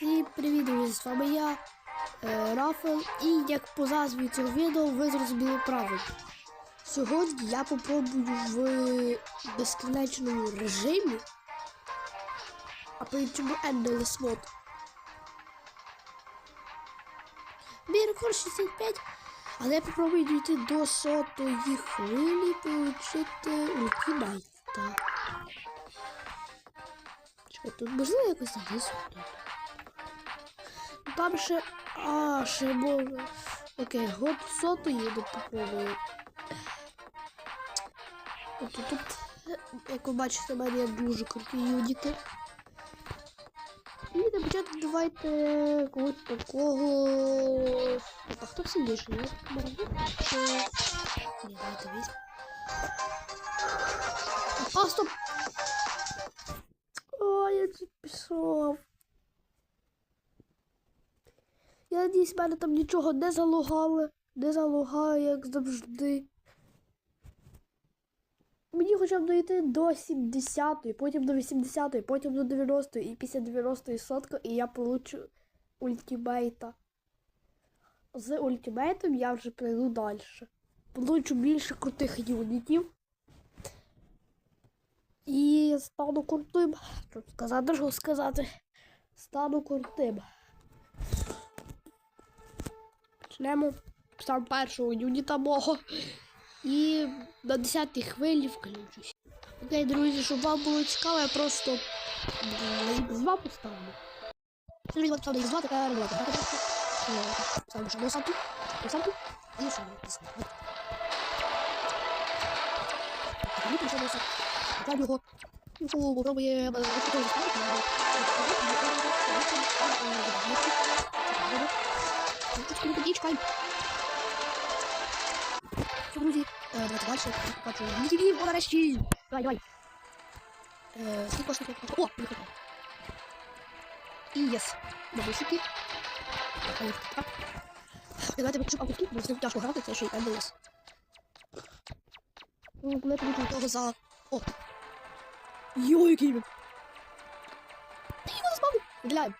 І привіт, друзі, з вами я, е, Рафаел, і як по назві цього відео ви зрозуміли правильно. Сьогодні я попробую в безкінечному режимі, а по іншому Endless Mode. Мій рекорд 65, але я попробую дійти до сотої хвилі і отримати ультимейта. Чекай, тут можливо якось залізти? Там ще. А, ще можна. Окей, год сотої до попробую. От тут, як ви бачите, в мене є дуже круті юніти. І на початку давайте когось такого. А хто сильніший? Ні, давайте візьмемо. А, стоп! О, я тут пішов. Я надіюсь, мене там нічого не залогали, не залагає, як завжди. Мені хоча б дойти до 70-ї, потім до 80-ї, потім до 90-ї і після 90-ї сотка, і я получу ультимейта. З ультимейтом я вже прийду далі. Получу більше крутих юнітів. І стану крутим. Що сказати, що сказати. Стану крутим. Почнемо сам першого юніта мого. І на 10-й хвилі включусь. Окей, друзі, щоб вам було цікаво, я просто м, два поставлю. Так, так, так. Ставлю, щоб санту, санту, і що не писати. Мені прийшов до санту. Поправлю його. Ну, попробує... Чекаємо. Чекаємо. Що, друзі, е, давайте далі. Бачу, ні о, нарешті. Давай, давай. Е, скільки коштує? О, приїхав. І єс. Бабусики. Давайте виключу папку, бо з ним тяжко грати, це ще й МДС. Ну, коли я піду того за... О! Йой, який він! Ти його заспавнив! Виділяємо.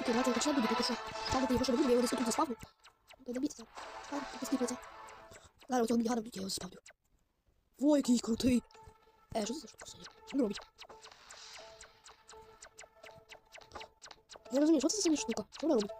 Окей, давайте я почнемо, буду, що ставити його ще не буду, я його десь тут заспавню. Та добіться. Так, поскіпується. Зараз цього мінігана я його заспавню. Ой, який крутий. Е, що це за штука сьогодні? Що робить? Я не розумію, що це за сьогодні штука? Що вона робить?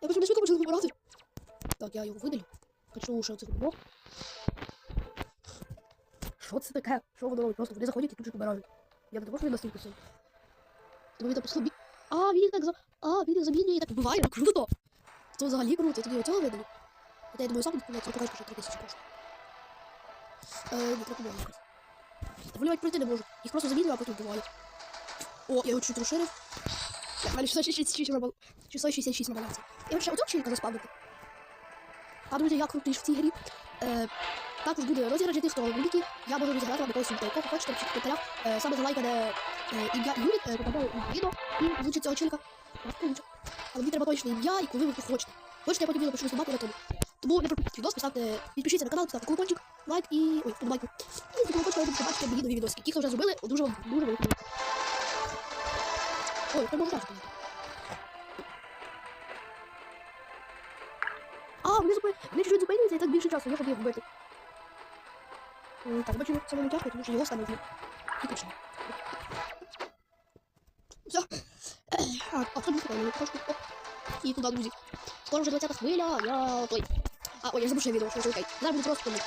Я хочу не швидко почали вибирати. Так, я його видалю. Хочу, що це було. Що це таке? Що воно робить? Просто вони заходять і тут же помирають. Я не що він настільки сильний. Тому він так послабі. А, він так за... А, він їх замінює так вбиває. Ну, Круто! Це взагалі круто, я тоді оцього видалю. Хоча я думаю, сам не це покажу, що 3 тисячі коштує. Е, не трохи якось. Навіть пройти не можуть. Їх просто замінили, а потім вбивають. О, я його чуть розширив. В мене 666 на бал- 666 на балансі. Я вирішив оцього челіка заспавнити. А, друзі, я крутий в цій грі. Е, також буде розіграш для тих, хто великий. Я можу розіграти вам якогось людей. Кого хочете, пишіть в коментарях. Е, саме залайкане е, ім'я і юніт, е, попадає у відео і звучить цього. Ну, нічого. Але мені треба точне ім'я і коли ви хочете. Хочете, я потім відео почну знімати на тому. Тому не пропустіть відос, поставте, підпишіться на канал, поставте колокольчик, лайк і... Ой, подобайку. І за колокольчик ви будете бачити мої нові відоси. Ті, хто вже зробили, дуже вам дуже Так, бачу, це не тяжко, тому що його стане вбив. Тільки що. Все. А, а це буде мені трошки. Оп. І туди, друзі. Скоро вже 20 хвиля, я той. А, ой, я забув ще відео, що вже окей. Зараз буду просто не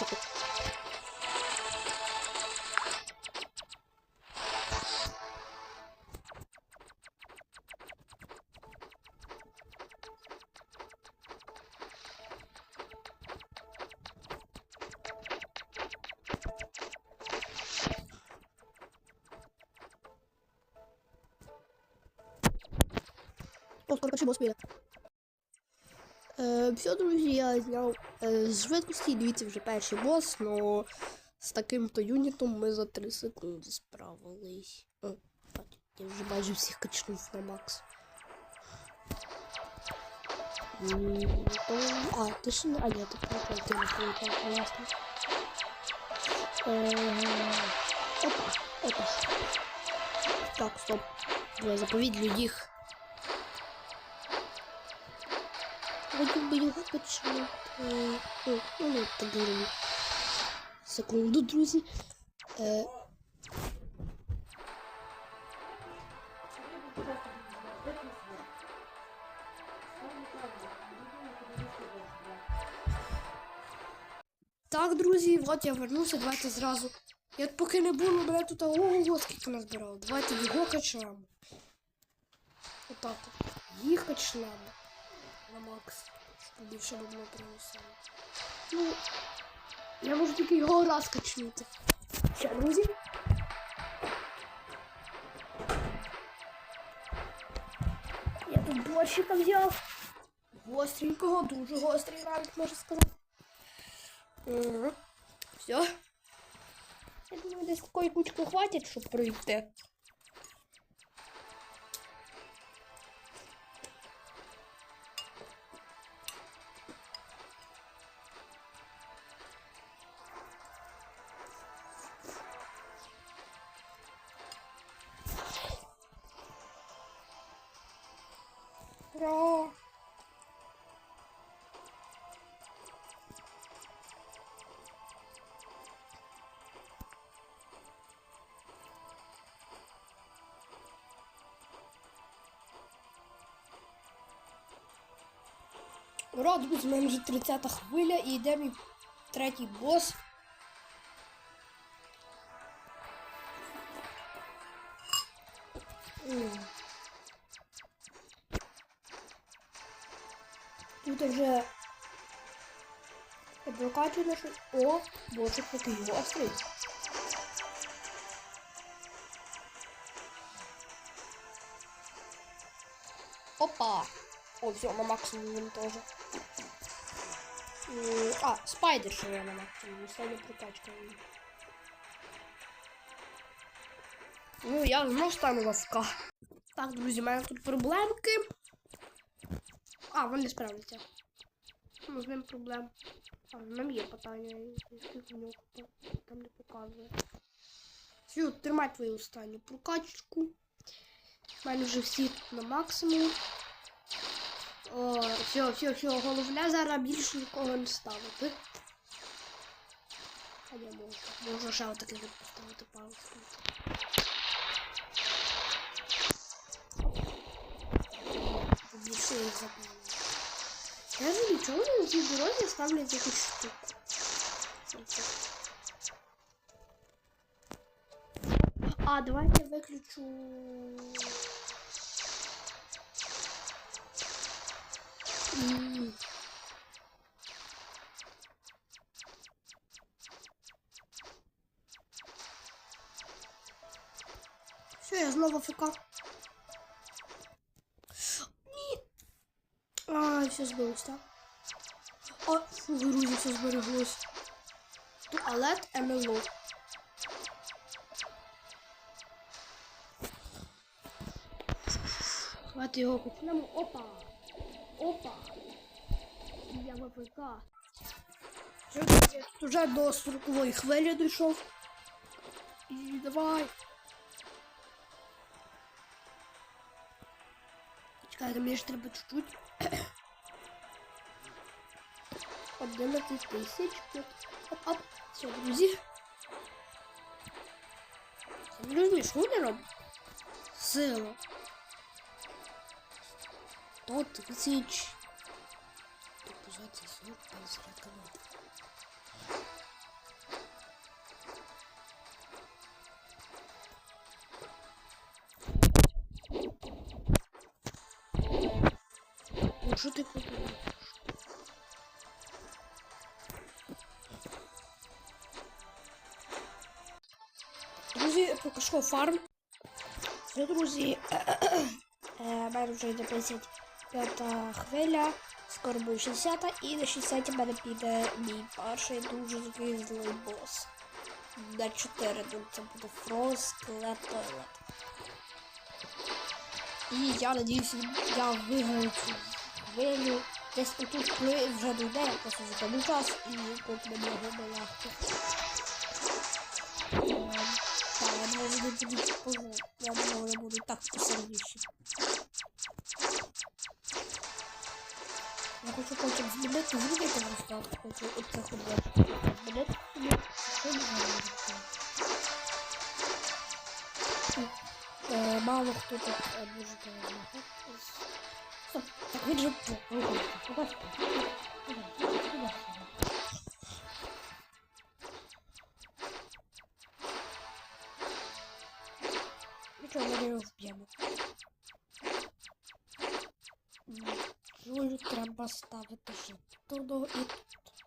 О, скоро перший. Е, все, друзі, я зняв е, з швидкості, дивіться вже перший бос, но з таким-то юнітом ми за 3 секунди справились. О, я вже майже всіх качнув на макс. А, ти ще не... А, ні, ти просто ти не ясно. Е, Опа, опа. Так, стоп. Давай заповідлю їх. Хотів би його почати. Ну, ну, так говоримо. Секунду, друзі. Е... Так, друзі, от я вернувся, давайте зразу. Я поки не буду, мене тут ого, скільки назбирало. Давайте його качаємо. Отак от. Їх качнемо. На макс. Більше бабло приносило. Ну, я можу тільки його раз качнути. Ще, друзі. Я тут борщика взяв. Гостренького, дуже гострий ранок, можна сказати. Угу. Все. Я думаю, десь такої кучки хватить, щоб пройти. Ура! Ура, друзі, в мене вже 30 хвиля і йде мій третій бос. М. Тут вже прокачує наш... О, бочок такий гострий. Опа! О, все, на максимум тоже. А, спайдер ще я на максимум, остання прокачка. Ну, я знов стану ласка. Так, друзі, в мене тут проблемки. А, вони справляться. Ну, з ним проблем. А, нам є питання, скільки в нього там, не показує. Все, тримай твою останню прокачку. У мене вже всі тут на максимум. О, все, все, все, головне зараз більше нікого не ставити. А я можу. Можу ще отаке от поставити пару. Більше їх запалю. Я ж нічого на цій дорозі ставлять якусь штуку. Оце. А, давайте я виключу. М. Все, я знову ФК. А, все збилось, так? А, фу, друзі, все збереглось. Туалет МЛО. Давайте його почнемо. Опа! Опа! Я в? Тут Уже до 40 хвилі дійшов. І давай. Чекайте, мені ж треба чуть-чуть. 11 тисяч. Оп-оп. Все, друзі. Я не розумію, що вони роблять? Сила. 100 тисяч. Позиція 40 зарядка води. Ну що ти подумав? Поки що фарм. Все, друзі. Е, мене вже йде 55 хвиля. Скоро буде 60 і на 60 мене піде мій перший дуже злий бос. На 4 тут це буде Фрост, Скелет, Тойлет. Я надіюсь, я виграю цю хвилю. Десь отут коли вже я просто затягну час і тут мені його легко. Так, я думав, вони будуть погано. Я думав, вони будуть так посередніші. Я хочу потім зробити, зробити розкладку, хочу оце ходити. Собі, що не знаю. Е, Мало хто тут е, може допомагати. Стоп, так він же тут. Побачите. Нічого, ми його вб'ємо. Юлю треба ставити ще туди і тут.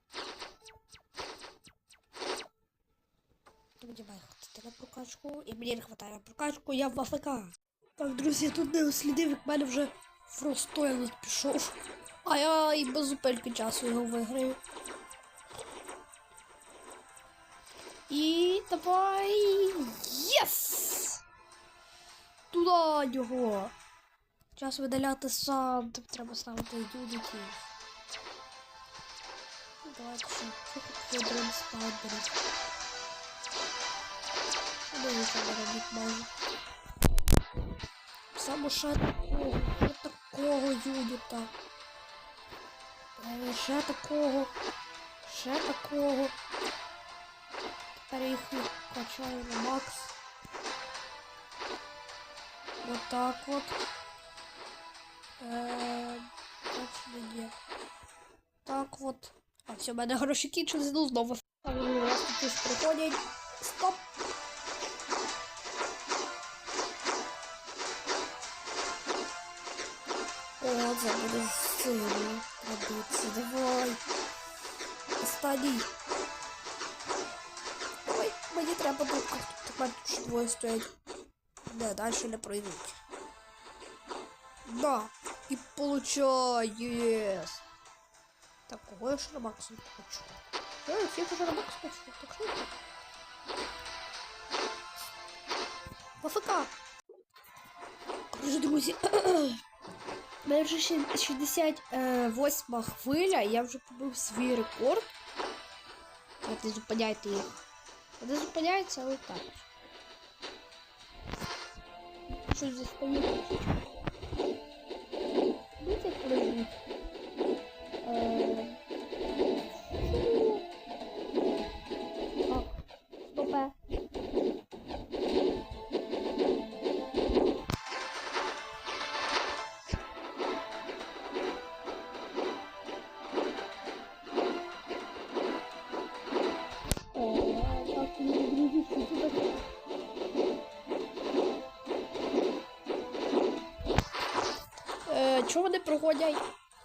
Мені має хватити на прокачку, і мені не хватає на прокачку, я в АФК. Так, друзі, тут не дослідив, як в мене вже фростойлет пішов. А я і без зупинки часу його виграю. І давай. Єс! Туди його. Час видаляти сам, тобі треба ставити. Ну, Давайте ще ходимо спадерів. Ну, не робить майже. Саме ще такого, ще такого юніта. Е, Ще такого. Ще такого. Тепер їх качаю на макс. Вот так вот. Е. Так вот. А все, в мене гроші кінчились, ну знову. А вони нас тут приходять. Стоп! О, це буде сильно робити. Давай. Останній. Ой, мені треба тут. Тепер тут ще двоє стоять. Не, далі не пройдуть. Да. І получай, єс. Так, кого я на максимум хочу? Я всіх уже на хочу, так що так. АФК. Короче, друзі. Мене вже 68 хвиля, я вже побив свій рекорд. Не зупиняйте їх. Вони зупиняються, але так. Щось застоїть. Дивіться, як Вони?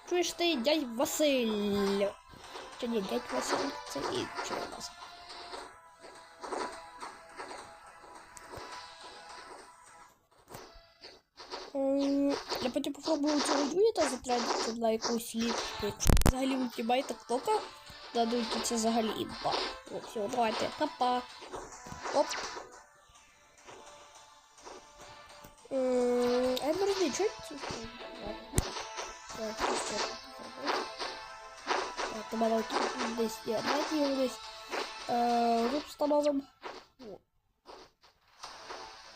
Чуєш ти, дядь Василь? Чи ні, дядь Василь, це інший нас. Я потім попробую цього юніта затрендити на якусь ліпку. Якщо взагалі ультимейта клока дадуть, то це взагалі імба. Все, давайте, папа. Оп. М, А я Так, ще тут десь надію десь. Е, встановимо.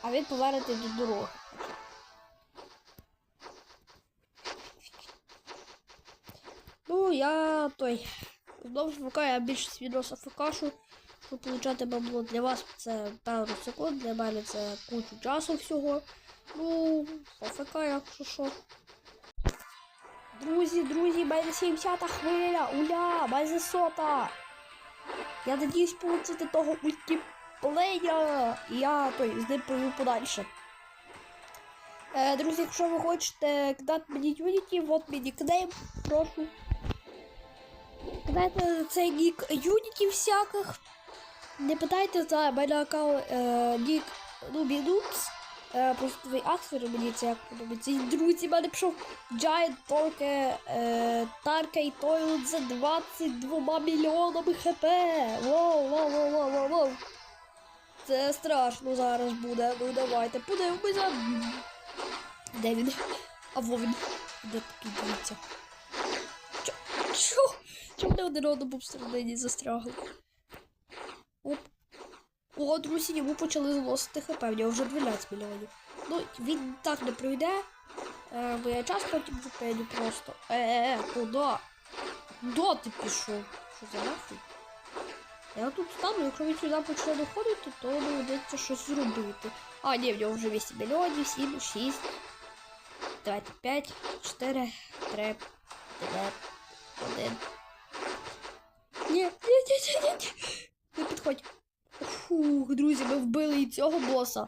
А він повернути до дороги. Ну, я той. Знову ж я більше відос АФКшу. Щоб получати бабло для вас це пару секунд, для мене це кучу часу всього. Ну, АФК, якщо що. Друзі, друзі, майже 70 хвиля, уля, майже сота. Я надіюсь получити того ультиплея. І я той з ним пройду подальше. Е, друзі, якщо ви хочете кидати мені Unity, от мій нікнейм, прошу. Кидайте цей нік Unity всяких. Не питайте за мене аккаунт е, нік ну. Е, просто твій аксфер мені це як подобається. І друзі, в мене пішов Giant Torque е, і Toilet за 22 мільйонами хп. Воу, воу, воу, воу, воу, воу. Це страшно зараз буде. Ну давайте подивимося. Де він? А во він. Де такий дивіться? Чо? Чо? Чому вони один одному в середині застрягли? Оп. О, друзі, йому почали зносити хп, в нього вже 12 мільйонів. Ну, він так не пройде. Е, бо я час потім зупиню просто. Е-е, куди? Куди ти пішов? Що за нахуй? Я тут стану, якщо він сюди почне доходити, то доведеться щось зробити. А, ні, в нього вже 8 мільйонів, 7, 6. Давайте 5, 4, 3, 2, 1. Ні, ні, ні, ні, ні, ні. Не підходь. Фух, друзі, ми вбили і цього боса.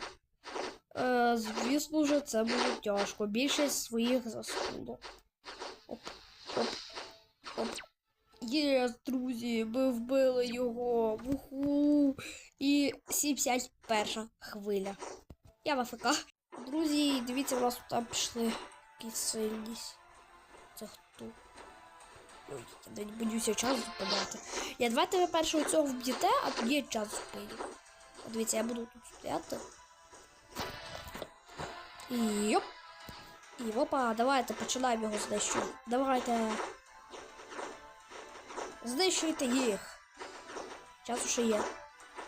Е, звісно ж, це було тяжко. Більшість своїх заслуг. Оп, оп, оп. Єс, друзі, ми вбили його. Вуху. І 71 хвиля. Я в АФК. Друзі, дивіться, у нас там пішли якісь. Ой, боюся час зупиняти. Я давайте ви першого цього вб'єте, а тоді час зупиню. Дивіться, я буду тут стояти. І йоп. І опа, давайте починаємо його знищувати. Давайте. Знищуйте їх. Час уже є.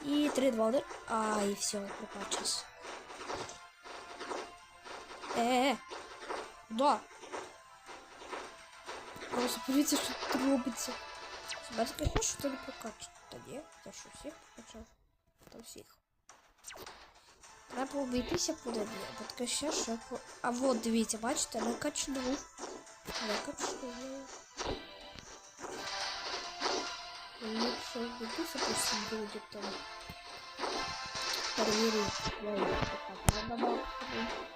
І 3, 2, 1. А, і все, пропав час. Е-е-е. Да. Просто подивіться, що тут робиться. Себе таке, що ти не прокачав. Та ні, я що всіх прокачав? Та всіх. Треба обійтися куди ні. Бо таке ще що. по- А вот, дивіться, бачите, не качнув. Не качнув. Ліпше обійтися по всім буде там. Перевірю. Я їх так не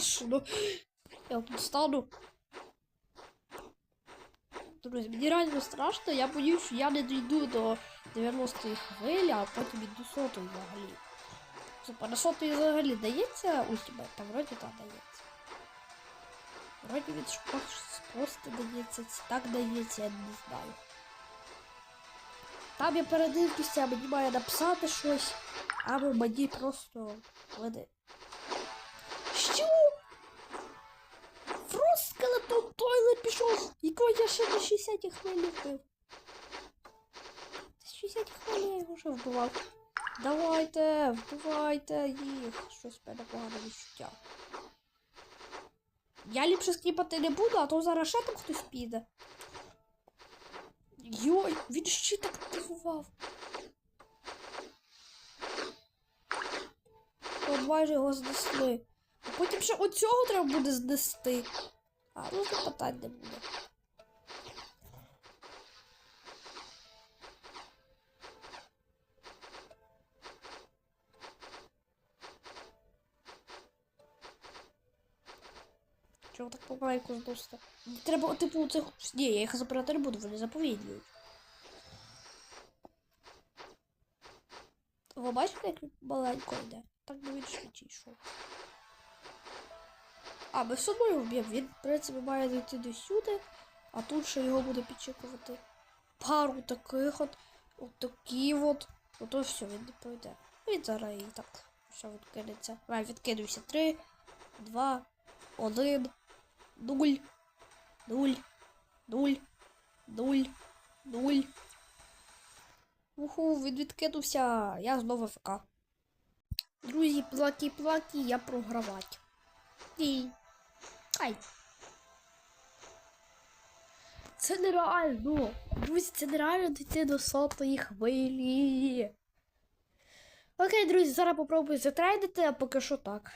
страшно. Я тут стану. Друзі, мені реально страшно, я боюсь, що я не дійду до 90-ї хвилі, а потім іду сотої взагалі. Типа на сотої взагалі дається ультимейт, там вроді так дається. Вроді від просто дається, чи так дається, я не знаю. Там я передивлюся, мені має написати щось, або мені просто. Що? Фрост тойлет пішов, якого я ще на 60 хвилі вбив. 60 хвилин я його вже вбивав. Давайте, вбивайте їх. Щось мене погане відчуття. Я ліпше скріпати не буду, а то зараз ще там хтось піде. Йой, він ще так активував. От майже його знесли. А потім ще оцього треба буде знести. А, ну тут питань не буде. Чого так помаленьку зносити? Треба, типу, цих. Ні, я їх забирати не буду, вони заповідують. Ви бачите, як маленько йде? Так би він швидше йшов. А, ми одно його вб'ємо. Він, в принципі, має дійти до сюди, а тут ще його буде підчекувати. Пару таких от, от такі от. Ото все, він не пройде. Він зараз і так все відкинеться. А, відкинувся. Три, два, один, нуль, нуль, нуль, нуль, нуль. Уху, він відкинувся. Я знову ФК. Друзі, плакі-плакі, я програвати. Ні. Ай. Це нереально. Друзі, це нереально дійти до сотої хвилі. Окей, друзі, зараз попробую затрейдити, а поки що так.